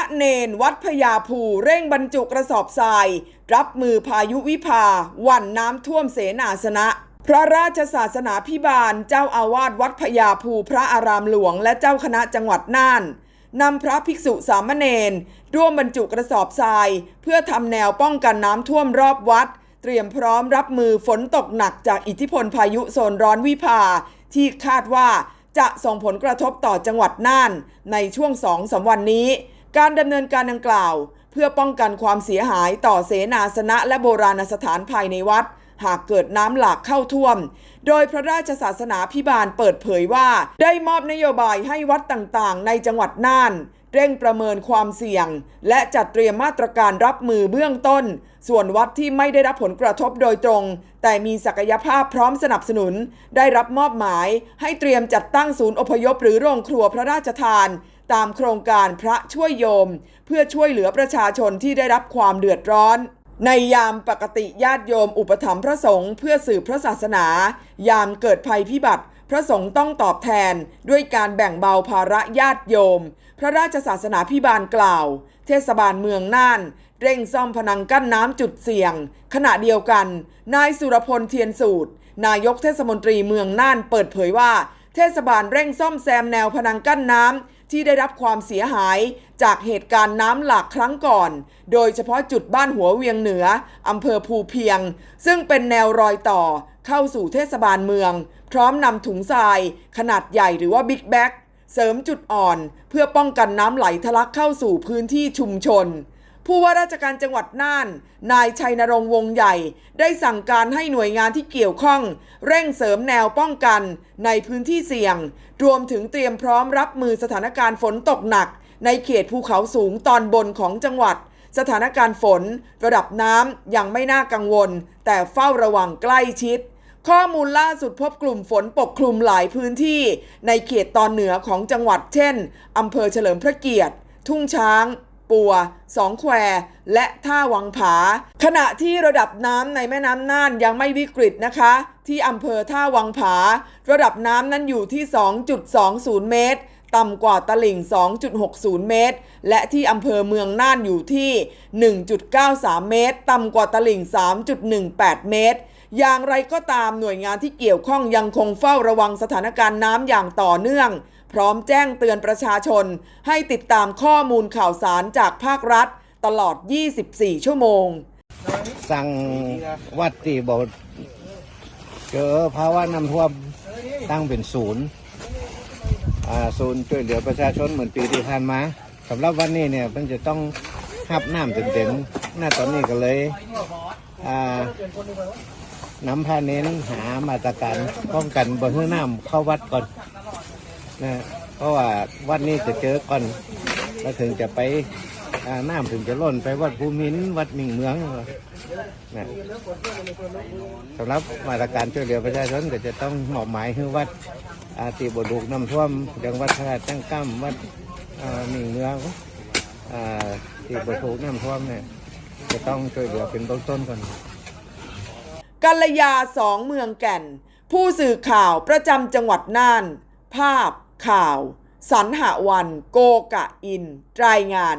ระเนนวัดพญาภูเร่งบรรจุกระสอบทราย รับมือพายุวิภาหวันน้ำท่วมเสนาสนะ พระราชศาสนาพิบาล เจ้าอาวาสวัดพญาภูพระอารามหลวง และเจ้าคณะจังหวัดน่านนำพระภิกษุสามเณรร่วมบรรจุกระสอบทราย เพื่อทำแนวป้องกันน้ำท่วมรอบวัด เตรียมพร้อมรับมือฝนตกหนักจากอิทธิพลพายุโซนร้อนวิภา ที่คาดว่าจะส่งผลกระทบต่อจังหวัดน่านในช่วงสองสามวันนี้ การดำเนินการดังกล่าว เพื่อป้องกันความเสียหายต่อเสนาสนะและโบราณสถานภายในวัด หากเกิดน้ำหลากเข้าท่วม โดยพระราชศาสนาพิบาลเปิดเผยว่า ได้มอบนโยบายให้วัดต่างๆ ในจังหวัดน่าน เร่งประเมินความเสี่ยง และจัดเตรียมมาตรการรับมือเบื้องต้น ส่วนวัดที่ไม่ได้รับผลกระทบโดยตรง แต่มีศักยภาพพร้อมสนับสนุน ได้รับมอบหมาย ให้เตรียมจัดตั้งศูนย์อพยพหรือโรงครัวพระราชทาน ตามโครงการพระช่วยโยม เพื่อช่วยเหลือประชาชนที่ได้รับความเดือดร้อน ในยามปกติญาติโยมอุปถัมภ์พระสงฆ์เพื่อสืบพระศาสนา ยามเกิดภัยพิบัติ พระสงฆ์ต้องตอบแทน ด้วยการแบ่งเบาภาระญาติโยม พระราชศาสนาพิบาลกล่าว เทศบาลเมืองน่าน เร่งซ่อมพนังกั้นน้ำจุดเสี่ยง ขณะเดียวกัน นายสุรพลเทียนสูตร นายกเทศมนตรีเมืองน่านเปิดเผยว่า เทศบาลเร่งซ่อมแซมแนวพนังกั้นน้ำ ที่ได้รับความเสียหายจากเหตุการณ์น้ำหลากครั้งก่อน โดยเฉพาะจุดบ้านหัวเวียงเหนืออำเภอภูเพียง ซึ่งเป็นแนวรอยต่อเข้าสู่เทศบาลเมือง พร้อมนำถุงทราย ขนาดใหญ่หรือว่าบิ๊กแบ็กเสริมจุดอ่อน เพื่อป้องกันน้ำไหลทะลักเข้าสู่พื้นที่ชุมชน ผู้ว่าราชการจังหวัดน่าน นายชัยนรงค์วงใหญ่ ได้สั่งการให้หน่วยงานที่เกี่ยวข้อง เร่งเสริมแนวป้องกันในพื้นที่เสี่ยง รวมถึงเตรียมพร้อมรับมือสถานการณ์ฝนตกหนัก ในเขตภูเขาสูงตอนบนของจังหวัด สถานการณ์ฝน ระดับน้ำยังไม่น่ากังวล แต่เฝ้าระวังใกล้ชิด ข้อมูลล่าสุดพบกลุ่มฝนปกคลุมหลายพื้นที่ ในเขตตอนเหนือของจังหวัดเช่นอำเภอเฉลิมพระเกียรติ ทุ่งช้าง ปัว สองแคว และท่าวังผา ขณะที่ระดับน้ำในแม่น้ำน่านยังไม่วิกฤตนะคะ ที่อำเภอท่าวังผา ระดับน้ำนั้นอยู่ที่ 2.20 เมตร ต่ำกว่าตลิ่ง 2.60 เมตร และที่อำเภอเมืองน่านอยู่ที่ 1.93 เมตร ต่ำกว่าตลิ่ง 3.18 เมตรอย่างไรก็ตามหน่วยงานที่เกี่ยวข้องยังคงเฝ้าระวังสถานการณ์น้ำอย่างต่อเนื่อง พร้อมแจ้งเตือนประชาชน ให้ติดตามข้อมูลข่าวสารจากภาครัฐ ตลอด 24 ชั่วโมง สั่งวัดที่บอกเจอภาวะน้ำท่วมตั้งเป็นศูนย์ศูนย์ช่วยเหลือประชาชนเหมือนปีที่ผ่านมาสำหรับวันนี้เนี่ยมันจะต้องหับน้ำเต็มๆหน้าตอนนี้ก็เลยอ่านำพาเน้นหามาตรการป้องกันบ่ให้น้ำเข้าวัดก่อน นะเพราะว่าวัดนี้จะเจอก่อนแล้วถึงจะไปอ่าน้ำถึงจะล้นไปวัดภูมินทร์วัดมิ่งเมืองนะสำหรับมาตรการช่วยเหลือประชาชนก็จะต้องมอบหมายให้วัดอาติบดุกน้ำท่วมอย่างวัดพระราตั้งกั้มวัดมิ่งเมืองอ่าที่บดุกน้ำท่วมเนี่ยจะต้องช่วยเหลือเป็นเบื้องต้นก่อนกัลยาสองเมืองแก่น ผู้สื่อข่าวประจำจังหวัดน่าน ภาพ ข่าว สรรหวัน โกกะอิน รายงาน